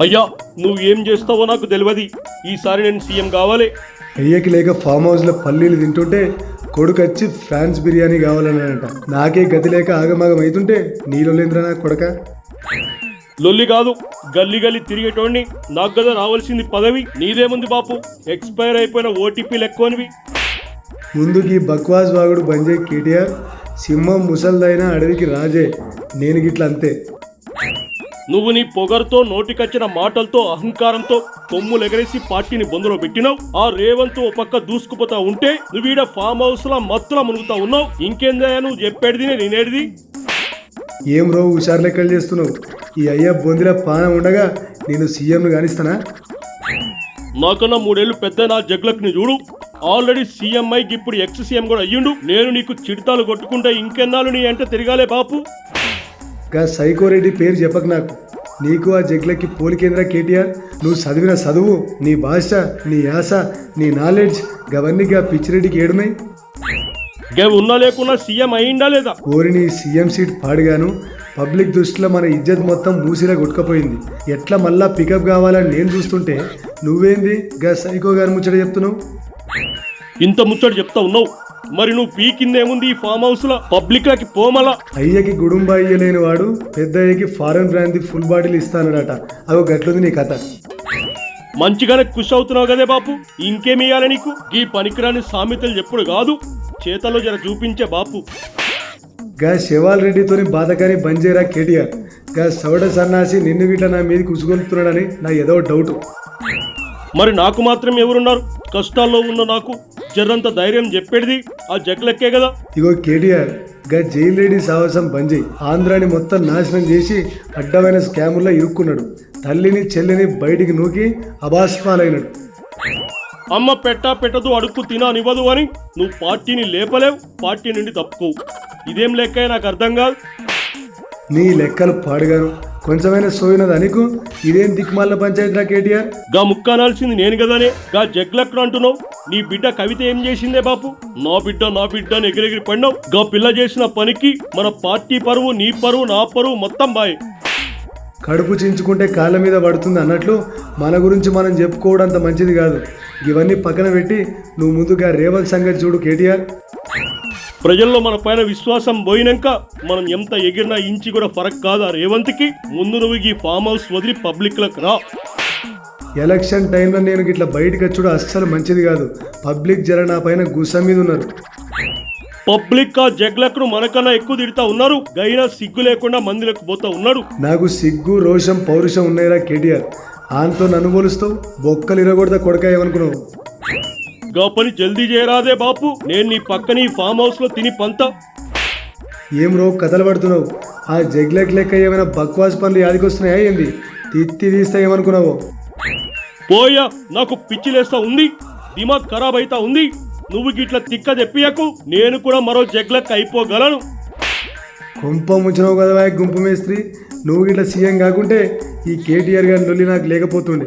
అయ్యా నువ్వు ఏం చేస్తావో నాకు తెలియదు ఈసారి నేను సీఎం కావాలి. అయ్యకి లేక ఫామ్ హౌస్లో పల్లీలు తింటుంటే కొడుకు వచ్చి ఫ్రాన్స్ బిర్యానీ కావాలన్నాడంట. నాకే గతి లేక ఆగమాగం అవుతుంటే నీళ్ళేంద్రా నా కొడక? లొల్లి కాదు గల్లి గల్లి తిరిగేటోడిని నాకు కదా రావాల్సింది పదవి. నీదేముంది బాపు ఎక్స్పైర్ అయిపోయిన ఓటీపీలు ఎక్కువనివి ముందుకి బక్వాస్ వాగుడు బంజే కేటీఆర్ సింహం ముసల్దైన అడవికి రాజే. నేను గిట్ల అంతే. నువ్వు నీ పొగరుతో నోటికొచ్చిన మాటలతో అహంకారంతో కొమ్ములు ఎగరేసి పార్టీని బొందులో పెట్టినావు. ఆ రేవంత్ ఓ పక్క దూసుకుపోతా ఉంటే నువ్వు ఈడ ఫామ్ హౌస్ లా మత్తులా మునుగుతా ఉన్నావు. ఇంకేందయ్యా నువ్వు చెప్పేది నేనేడిది ఏం రో హుషారు లెక్కలు చేస్తున్నావు? ఈ అయ్య బొందిల పానం ఉండగా నేను సీఎంను కానిస్తానా? నాకన్నా మూడేళ్ళు పెద్ద నా జగ్లకు నీ చూడు. ఆల్రెడీ సీఎం అయి ఇప్పుడు ఎక్స్ సీఎం కూడా అయ్యిండు. నేను నీకు చిడతాలు కొట్టుకుంటే ఇంకెన్నాళ్ళు నీ అంటే తిరగాలే బాపు. గా సైకోరెడ్డి పేరు చెప్పకు నాకు. నీకు ఆ జగ్లకి పోలికేంద్ర కేటీఆర్ నువ్వు చదివిన చదువు నీ భాష నీ యాస నీ నాలెడ్జ్ గవన్నీ గా పిచ్చిరెడ్డికి ఏడున్నాయి? గేవ్ ఉన్నా లేకున్నా సీఎం అయిందా లేదా? కోరి నీ సీఎం సీట్ పాడుగాను పబ్లిక్ దృష్టిలో మన ఇజ్జత్ మొత్తం మూసిలా కొట్టుకపోయింది. ఎట్లా మళ్ళా పికప్ కావాలని నేను చూస్తుంటే నువ్వేంది? గా సైకో గారు ముచ్చట చెప్తున్నావు? ఇంత ముచ్చట చెప్తా ఉన్నావు. మరి నువ్వు పీకిందేముంది ఈ ఫామ్ హౌస్లో పబ్లిక్ లకి పోమలా? అయ్యకి గుడుంబ అయ్యలేని వాడు పెద్ద అయ్యకి ఫారెన్ బ్రాండ్ ఫుల్ బాటిల్ ఇస్తానడట. అవి గట్లుంది నీ కథ. మంచిగానే ఖుషి అవుతున్నావు కదే బాపు? ఇంకేమి ఇయ్యాలి నీకు? ఈ పనికిరాని సామెతలు చెప్పుడు కాదు. చేతల్లో జర చూపించే బాపు. గా శివాల్ రెడ్డితోని బాధకారి బంజేరా కేటీఆర్. గా సవడ సన్నాసి నిన్ను గిట్ల నా మీద కుసుగొలుపుతున్నాడని నా ఏదో డౌట్. మరి నాకు మాత్రం ఎవరున్నారు? కష్టాల్లో ఉన్న నాకు. జర్రంత ధైర్యం చెప్పేది ఆ జగ్లెక్కే కదా. ఇగో కేటీఆర్గా జైలు రెడ్డి సాహసం బంజే ఆంధ్రాని మొత్తం నాశనం చేసి అడ్డమైన స్కాముల్లో ఇరుక్కున్నాడు. తల్లిని చెల్లిని బయటికి నూకి అబాస్పాలైనాడు అమ్మ పెట్టా పెట్టదు అడుక్కు తిననివ్వదు అని నువ్వు పార్టీని లేపలేవు పార్టీ నుండి తప్పుకోవు. ఇదేం లెక్క నాకు అర్థం కాదు. నీ లెక్కలు పాడుగాను. కొంచెమైనా సోయినది అనికు ఇదేం దిక్మాల పంచాయతీరా కేటీఆర్? గా ముక్క అనాల్సింది నేను కదనే గా జగ్లెక్కడ అంటున్నావు. నీ బిడ్డ కవిత ఏం చేసిందే బాపు? నా బిడ్డ నా బిడ్డ అని ఎగిరెగిరి పడినావు. గా పిల్ల చేసిన పనికి మన పార్టీ పరువు నీ పరువు నా పరువు మొత్తం బాయ్. కడుపు చించుకుంటే కాళ్ళ మీద పడుతుంది అన్నట్లు మన గురించి మనం చెప్పుకోవడం అంత మంచిది కాదు. ఇవన్నీ పక్కన పెట్టి నువ్వు ముందుగా రేవంత్ సంగతి చూడు కేటీఆర్. ప్రజల్లో మన పైన విశ్వాసం పోయినాక మనం ఎంత ఎగిరినా ఇంచి కూడా ఫరక్ కాదు ఆ రేవంత్కి. ముందు నువ్వు ఈ ఫామ్ హౌస్ వదిలి పబ్లిక్లకు రా. ఎలక్షన్ టైంలో నేను ఇట్లా బయటకు వచ్చుడు అస్సలు మంచిది కాదు. పబ్లిక్ జర నా పైన గుస్స మీద ఉన్నారు. పబ్లిక్ ఆ జగ్లకు మనకన్నా ఎక్కువ తిడతా ఉన్నారు. గైనా సిగ్గు లేకుండా మందిలకు పోతా ఉన్నాడు. నాకు సిగ్గు రోషం పౌరుషం ఉన్నాయిరా కేటీఆర్. ఆన్తో నన్ను పోలుస్తావు? బొక్కలు ఇరగొడతా కొడక ఏమనుకున్నావు గా పని జల్దీ చేయరాదే బాపు. నేను నీ పక్కన ఈ ఫామ్ హౌస్లో తిని పంత. ఏం రో కథలు పడుతున్నావు? ఆ జగ్లెక్ లెక్క ఏమైనా బక్వాస్ పనులు యాదికొస్తున్నాయా ఏంది? తిత్తి తీస్తా ఏమనుకున్నావు? పోయా నాకు పిచ్చిలేస్తా ఉంది. దిమాగ్ ఖరాబ్ అయితా ఉంది. నువ్వు గిట్ల తిక్క తెప్పియకు. నేను కూడా మరో జగ్లక్ అయిపోగలను. కుంప ముంచినావు కదా గుంపు మేస్త్రి. నువ్వు ఇట్లా సీఎం కాకుంటే ఈ కేటీఆర్ గారి లొల్లి నాకు లేకపోతుండే.